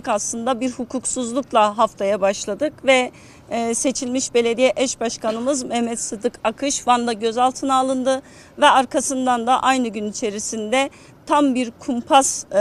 senelik aslında bir hukuksuzlukla haftaya başladık ve e, seçilmiş belediye eş başkanımız Mehmet Sıdık Akış Van'da gözaltına alındı ve arkasından da aynı gün içerisinde tam bir kumpas e,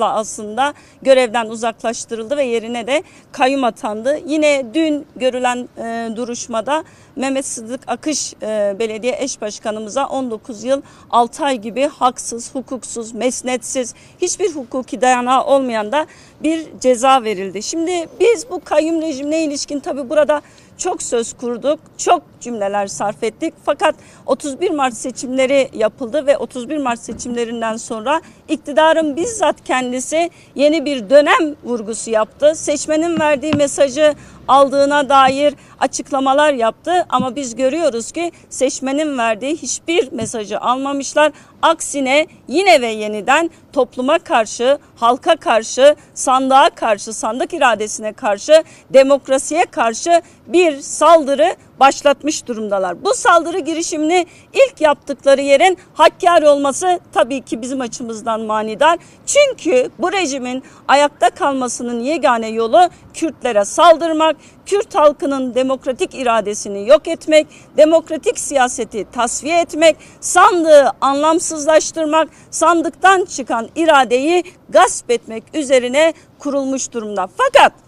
aslında görevden uzaklaştırıldı ve yerine de kayyum atandı. Yine dün görülen e, duruşmada Mehmet Sıdık Akış e, belediye eş başkanımıza 19 yıl 6 ay gibi haksız, hukuksuz, mesnetsiz, hiçbir hukuki dayanağı olmayan da bir ceza verildi. Şimdi biz bu kayyum rejimine ilişkin tabi burada çok söz kurduk, çok cümleler sarf ettik. Fakat 31 Mart seçimleri yapıldı ve 31 Mart seçimlerinden sonra iktidarın bizzat kendisi yeni bir dönem vurgusu yaptı. Seçmenin verdiği mesajı aldığına dair açıklamalar yaptı ama biz görüyoruz ki seçmenin verdiği hiçbir mesajı almamışlar. Aksine yine ve yeniden topluma karşı, halka karşı, sandığa karşı, sandık iradesine karşı, demokrasiye karşı bir saldırı başlatmış durumdalar. Bu saldırı girişimini ilk yaptıkları yerin Hakkari olması tabii ki bizim açımızdan manidar. Çünkü bu rejimin ayakta kalmasının yegane yolu Kürtlere saldırmak, Kürt halkının demokratik iradesini yok etmek, demokratik siyaseti tasfiye etmek, sandığı anlamsızlaştırmak, sandıktan çıkan iradeyi gasp etmek üzerine kurulmuş durumda. Fakat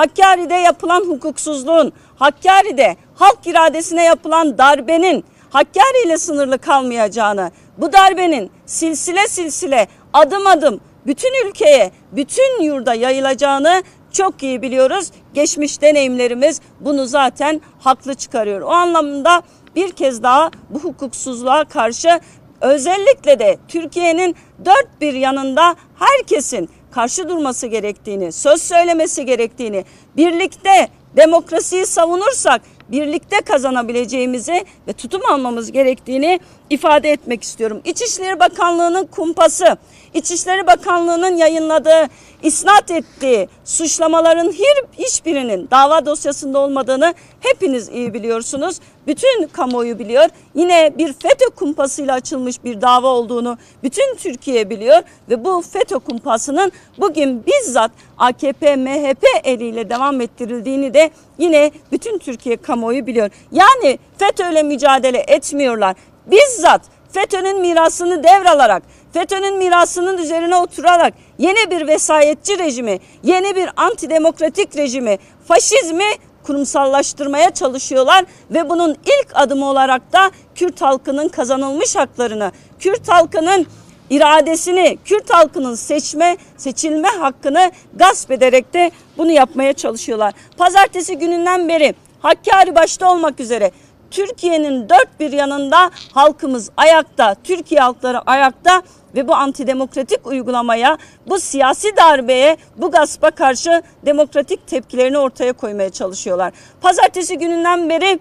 Hakkari'de yapılan hukuksuzluğun, Hakkari'de halk iradesine yapılan darbenin Hakkari ile sınırlı kalmayacağını, bu darbenin silsile silsile adım adım bütün ülkeye, bütün yurda yayılacağını çok iyi biliyoruz. Geçmiş deneyimlerimiz bunu zaten haklı çıkarıyor. O anlamda bir kez daha bu hukuksuzluğa karşı özellikle de Türkiye'nin dört bir yanında herkesin karşı durması gerektiğini, söz söylemesi gerektiğini, birlikte demokrasiyi savunursak birlikte kazanabileceğimizi ve tutum almamız gerektiğini ifade etmek istiyorum. İçişleri Bakanlığı'nın kumpası, İçişleri Bakanlığı'nın yayınladığı, isnat ettiği suçlamaların hiçbirinin dava dosyasında olmadığını hepiniz iyi biliyorsunuz. Bütün kamuoyu biliyor. Yine bir FETÖ kumpasıyla açılmış bir dava olduğunu bütün Türkiye biliyor ve bu FETÖ kumpasının bugün bizzat AKP, MHP eliyle devam ettirildiğini de yine bütün Türkiye kamuoyu biliyor. Yani FETÖ'yle mücadele etmiyorlar. Bizzat FETÖ'nün mirasını devralarak, FETÖ'nün mirasının üzerine oturarak yeni bir vesayetçi rejimi, yeni bir antidemokratik rejimi, faşizmi kurumsallaştırmaya çalışıyorlar ve bunun ilk adımı olarak da Kürt halkının kazanılmış haklarını, Kürt halkının iradesini, Kürt halkının seçme, seçilme hakkını gasp ederek de bunu yapmaya çalışıyorlar. Pazartesi gününden beri Hakkari başta olmak üzere Türkiye'nin dört bir yanında halkımız ayakta, Türkiye halkları ayakta ve bu antidemokratik uygulamaya, bu siyasi darbeye, bu gaspa karşı demokratik tepkilerini ortaya koymaya çalışıyorlar. Pazartesi gününden beri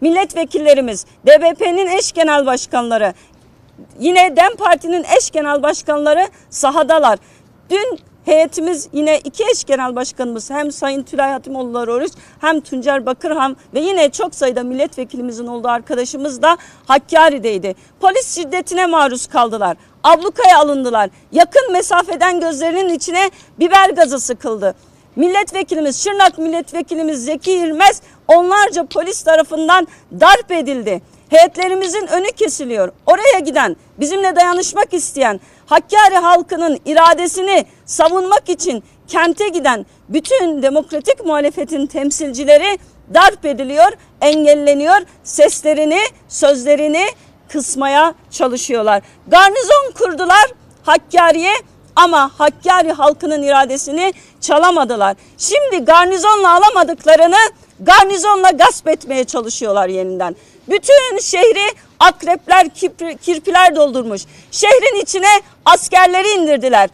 milletvekillerimiz, DBP'nin eş genel başkanları, yine DEM Parti'nin eş genel başkanları sahadalar. Dün heyetimiz yine iki eş genel başkanımız hem Sayın Tülay Hatimoğulları Oruç hem Tuncer Bakırhan ve yine çok sayıda milletvekilimizin olduğu arkadaşımız da Hakkari'deydi. Polis şiddetine maruz kaldılar. Ablukaya alındılar. Yakın mesafeden gözlerinin içine biber gazı sıkıldı. Milletvekilimiz, Şırnak milletvekilimiz Zeki İlmez onlarca polis tarafından darp edildi. Heyetlerimizin önü kesiliyor. Oraya giden, bizimle dayanışmak isteyen, Hakkari halkının iradesini savunmak için kente giden bütün demokratik muhalefetin temsilcileri darp ediliyor, engelleniyor. Seslerini, sözlerini kısmaya çalışıyorlar. Garnizon kurdular Hakkari'ye ama Hakkari halkının iradesini çalamadılar. Şimdi garnizonla alamadıklarını garnizonla gasp etmeye çalışıyorlar yeniden. Bütün şehri akrepler, kirpiler doldurmuş. Şehrin içine askerleri indirdiler.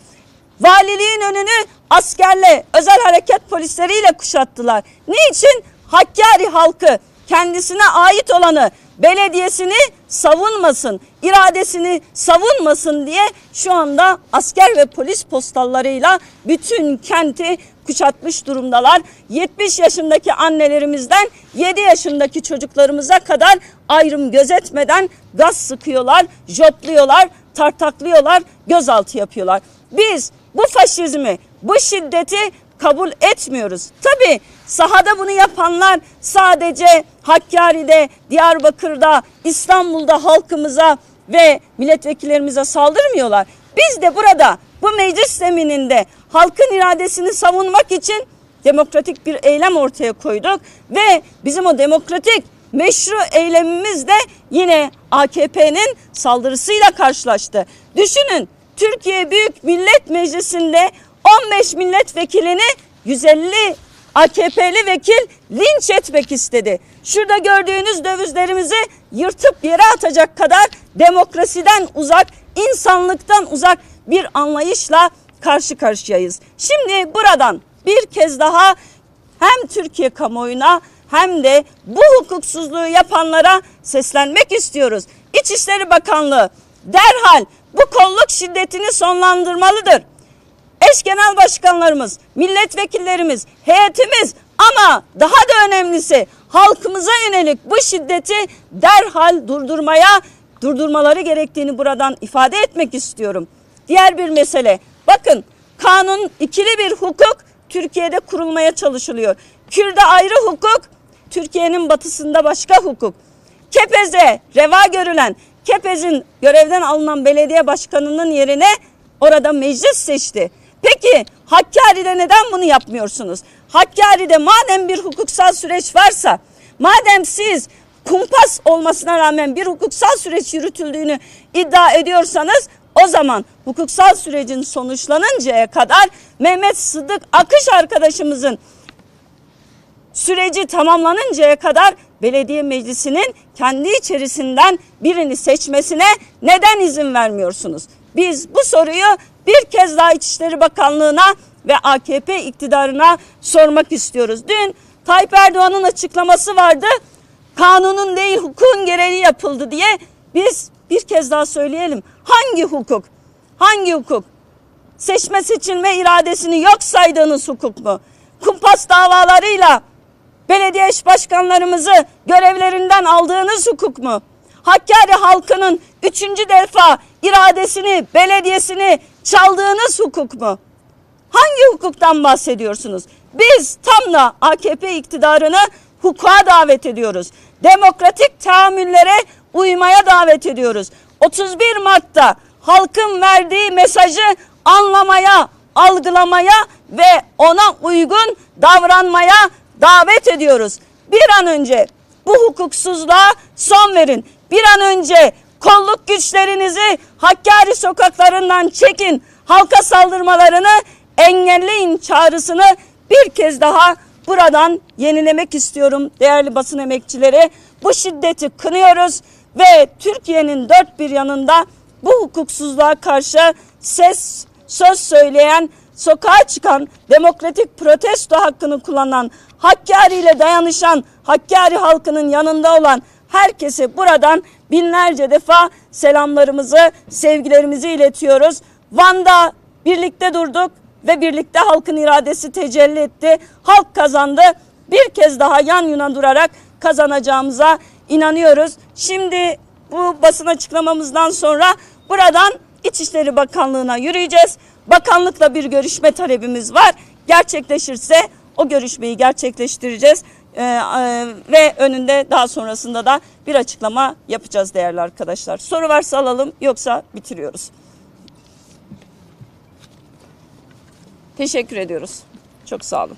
Valiliğin önünü askerle, özel hareket polisleriyle kuşattılar. Niçin? Hakkari halkı kendisine ait olanı belediyesini savunmasın, iradesini savunmasın diye şu anda asker ve polis postallarıyla bütün kenti kuşatmış durumdalar. 70 yaşındaki annelerimizden 7 yaşındaki çocuklarımıza kadar ayrım gözetmeden gaz sıkıyorlar, jopluyorlar, tartaklıyorlar, gözaltı yapıyorlar. Biz bu faşizmi, bu şiddeti kabul etmiyoruz. Tabi sahada bunu yapanlar sadece Hakkari'de, Diyarbakır'da, İstanbul'da halkımıza ve milletvekillerimize saldırmıyorlar. Biz de burada bu meclis zemininde halkın iradesini savunmak için demokratik bir eylem ortaya koyduk ve bizim o demokratik meşru eylemimiz de yine AKP'nin saldırısıyla karşılaştı. Düşünün Türkiye Büyük Millet Meclisi'nde 15 milletvekilini 150 AKP'li vekil linç etmek istedi. Şurada gördüğünüz dövizlerimizi yırtıp yere atacak kadar demokrasiden uzak, insanlıktan uzak bir anlayışla karşı karşıyayız. Şimdi buradan bir kez daha hem Türkiye kamuoyuna hem de bu hukuksuzluğu yapanlara seslenmek istiyoruz. İçişleri Bakanlığı derhal bu kolluk şiddetini sonlandırmalıdır. Eş genel başkanlarımız, milletvekillerimiz, heyetimiz ama daha da önemlisi halkımıza yönelik bu şiddeti derhal durdurmaya, durdurmaları gerektiğini buradan ifade etmek istiyorum. Diğer bir mesele, bakın kanun ikili bir hukuk Türkiye'de kurulmaya çalışılıyor. Kürde ayrı hukuk, Türkiye'nin batısında başka hukuk. Kepez'e reva görülen, Kepez'in görevden alınan belediye başkanının yerine orada meclis seçti. Peki Hakkari'de neden bunu yapmıyorsunuz? Hakkari'de madem bir hukuksal süreç varsa, madem siz kumpas olmasına rağmen bir hukuksal süreç yürütüldüğünü iddia ediyorsanız o zaman hukuksal sürecin sonuçlanıncaya kadar Mehmet Sıddık Akış arkadaşımızın süreci tamamlanıncaya kadar belediye meclisinin kendi içerisinden birini seçmesine neden izin vermiyorsunuz? Biz bu soruyu bir kez daha İçişleri Bakanlığı'na ve AKP iktidarına sormak istiyoruz. Dün Tayyip Erdoğan'ın açıklaması vardı. Kanunun değil hukukun gereği yapıldı diye biz bir kez daha söyleyelim. Hangi hukuk? Hangi hukuk? Seçme seçilme iradesini yok saydığınız hukuk mu? Kumpas davalarıyla belediye eş başkanlarımızı görevlerinden aldığınız hukuk mu? Hakkari halkının üçüncü defa iradesini, belediyesini çaldığınız hukuk mu? Hangi hukuktan bahsediyorsunuz? Biz tam da AKP iktidarını hukuka davet ediyoruz. Demokratik tahammüllere uymaya davet ediyoruz. 31 Mart'ta halkın verdiği mesajı anlamaya, algılamaya ve ona uygun davranmaya davet ediyoruz. Bir an önce bu hukuksuzluğa son verin. Bir an önce kolluk güçlerinizi Hakkari sokaklarından çekin. Halka saldırmalarını engelleyin çağrısını bir kez daha buradan yenilemek istiyorum değerli basın emekçileri. Bu şiddeti kınıyoruz ve Türkiye'nin dört bir yanında bu hukuksuzluğa karşı ses söz söyleyen, sokağa çıkan, demokratik protesto hakkını kullanan, Hakkari ile dayanışan, Hakkari halkının yanında olan herkese buradan binlerce defa selamlarımızı, sevgilerimizi iletiyoruz. Van'da birlikte durduk ve birlikte halkın iradesi tecelli etti. Halk kazandı. Bir kez daha yan yana durarak kazanacağımıza inanıyoruz. Şimdi bu basın açıklamamızdan sonra buradan İçişleri Bakanlığı'na yürüyeceğiz. Bakanlıkla bir görüşme talebimiz var. Gerçekleşirse o görüşmeyi gerçekleştireceğiz. Ee, e, ve önünde daha sonrasında da bir açıklama yapacağız değerli arkadaşlar. Soru varsa alalım yoksa bitiriyoruz. Teşekkür ediyoruz. Çok sağ olun.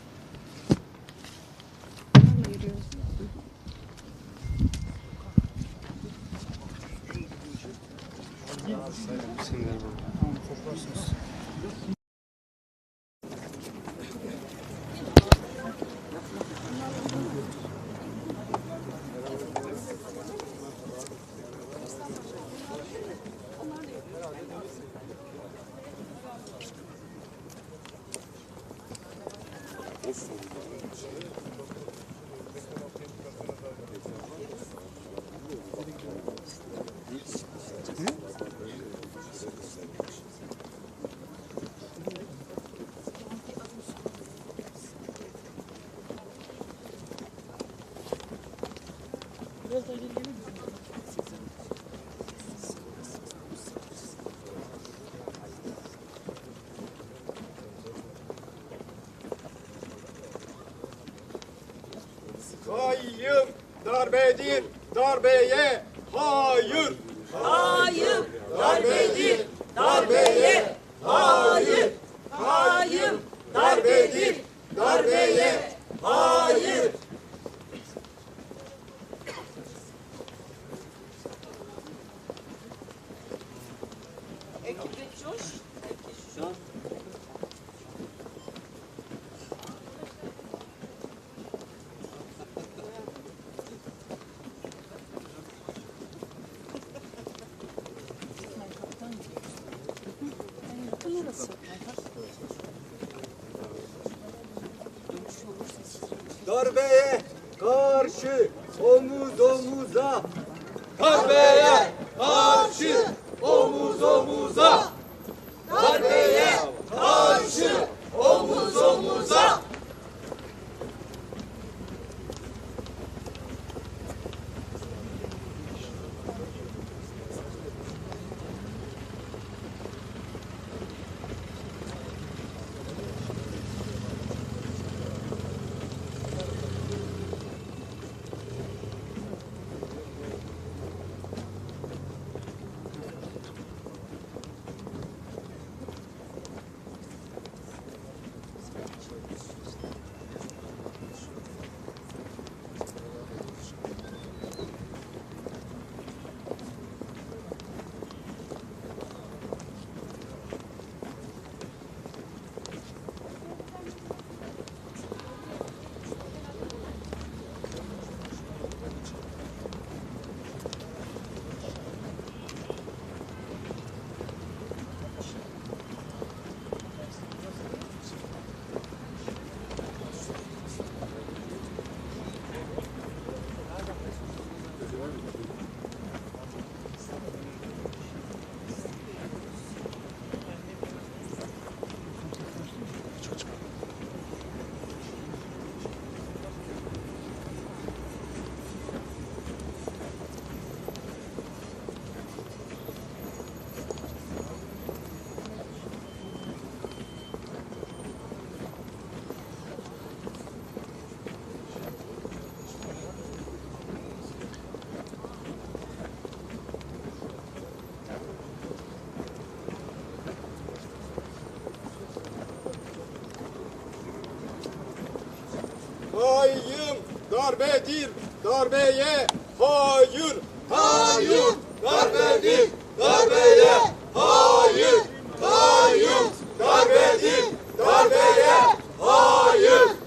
Of. Omuz omuza darbeye karşı omuz omuza Kayyım darbedir darbeye hayır. Kayyım darbedir darbeye hayır Kayyım darbedir darbeye hayır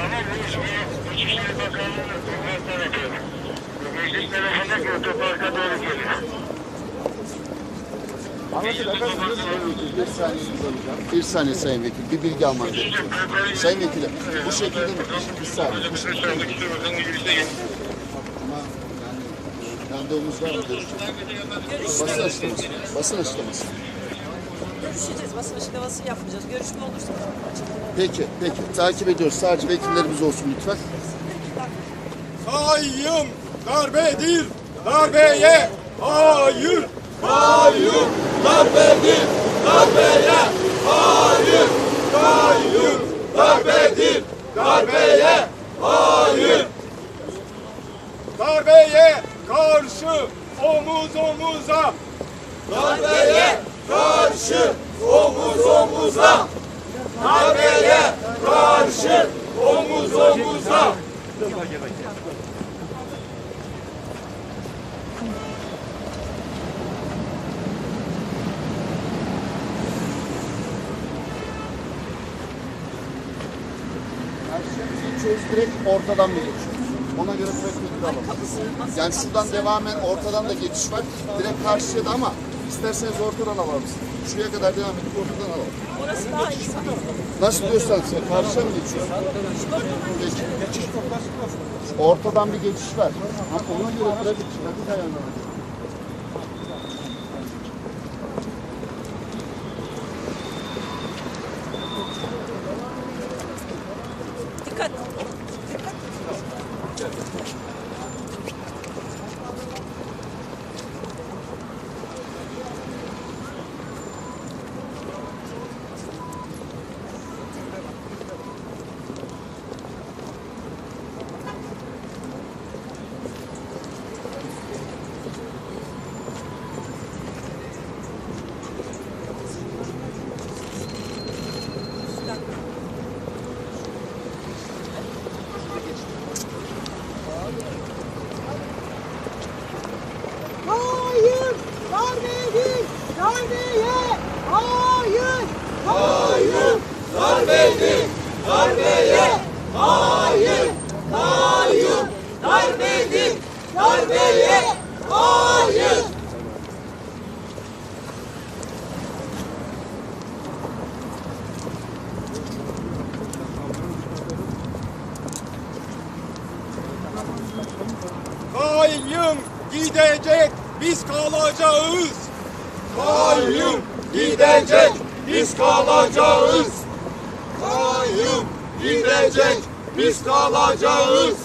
Ama bu işi İçişleri Bakanlığı'nın hükümetten ediyor. Meclis tarafında ki otoparka doğru geliyor. Bir saniye alacağım. Bir saniye Sayın Vekil. Bir bilgi almam gerekiyor. Sayın Vekilim bu şekilde mi? Bir saniye. Bu şekilde mi? Ama yani randevumuz var mı? Basın açıklaması. Basın açıklaması. Görüşeceğiz, basın açıklaması yapacağız. Görüşme olursa. Peki, peki. Takip ediyoruz. Sadece vekillerimiz olsun lütfen. Kayyım darbedir darbeye hayır Kayyım darbedir darbeye hayır Kayyım darbedir darbeye hayır Darbeye karşı omuz omuza Darbeye karşı omuz omuza. Darbeye karşı omuz omuza. Karşıya geçiyoruz direkt ortadan mı geçiyoruz? Ona göre trafikleri alalım. Yani şuradan devamen ortadan da geçiş var. Direkt karşıya da ama isterseniz ortadan alalım. Şuraya kadar devam edip ortadan alalım. Orası daha iyi sanırım. Nasıl diyorsan sen karşıya mı geçiyorsun? Geç. Ortadan bir geçiş var. Ha, ona göre trafik, trafik ayarlanacak. Dikkat. Hayır! Darbe değil! Darbeye! Hayır! Hayır! Darbedir, darbeye hayır, hayır. Darbedir, darbeye hayır. Kayyum gidecek, biz kalacağız. Kayyum gidecek, biz kalacağız. Kayyum gidecek, biz kalacağız.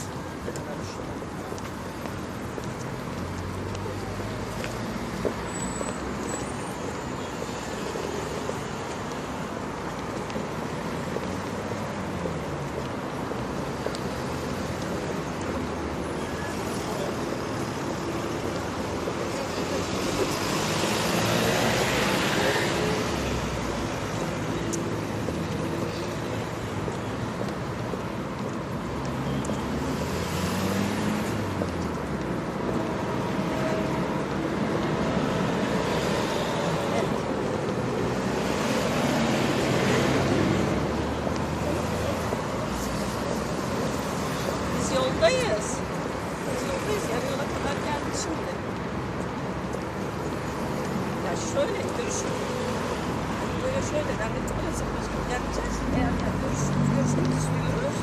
Biz yoldayız. Biz yoldayız. Yarı yola kadar geldik şimdi. Ya şöyle görüşün. Böyle şöyle ben de tıklasın. Geleceğiz. Eğer yani görüşmek, görüşmek istiyoruz.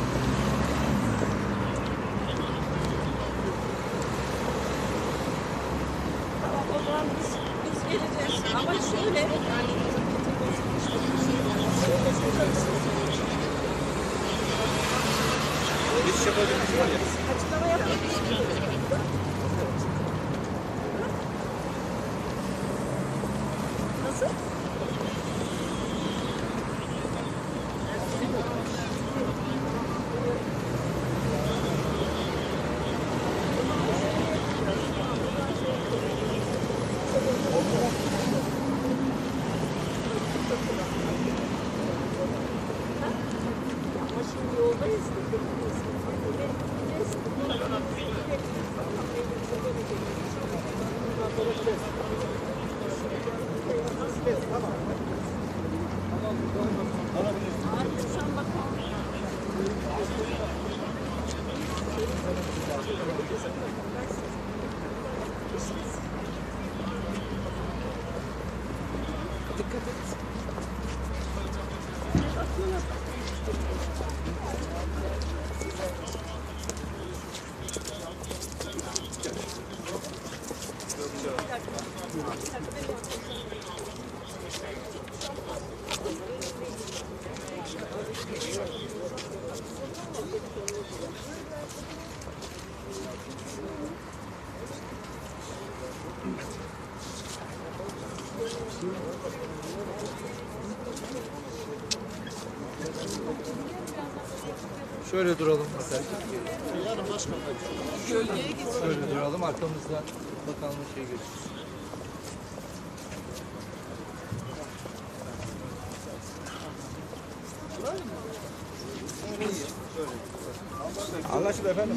Tamam o zaman biz, biz geleceğiz. Ama şöyle yani açıklama yapalım. Şimdi yoldayız. Şöyle duralım arkadaşlar. Gölgeye gitsin. Şöyle duralım arkamızda bakanlık şey geçsin. Anlaşıldı efendim.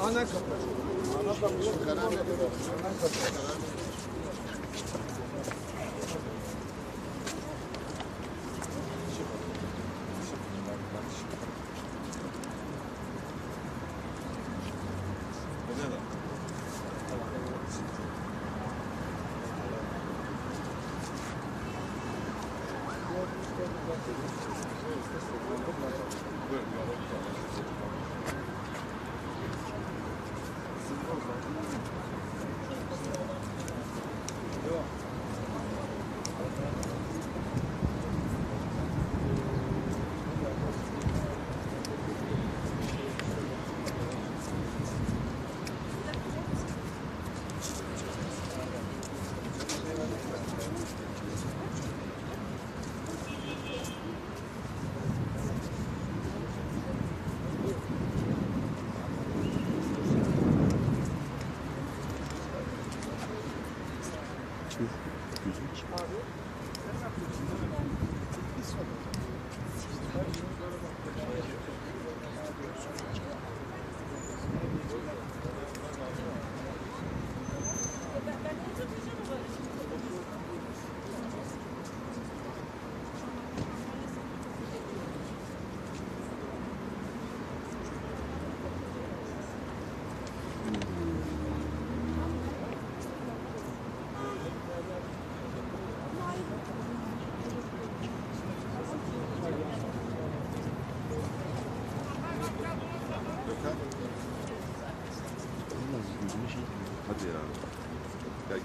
Ana kapı. Karar veriyor. Hadi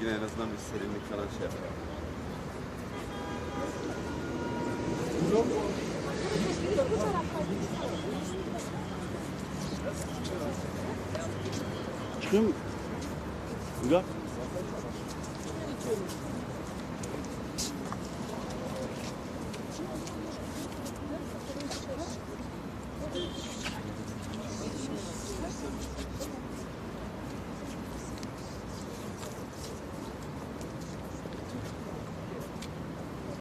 yine en azından bir serinlik falan şey. Çıkıyor mu? Uygar.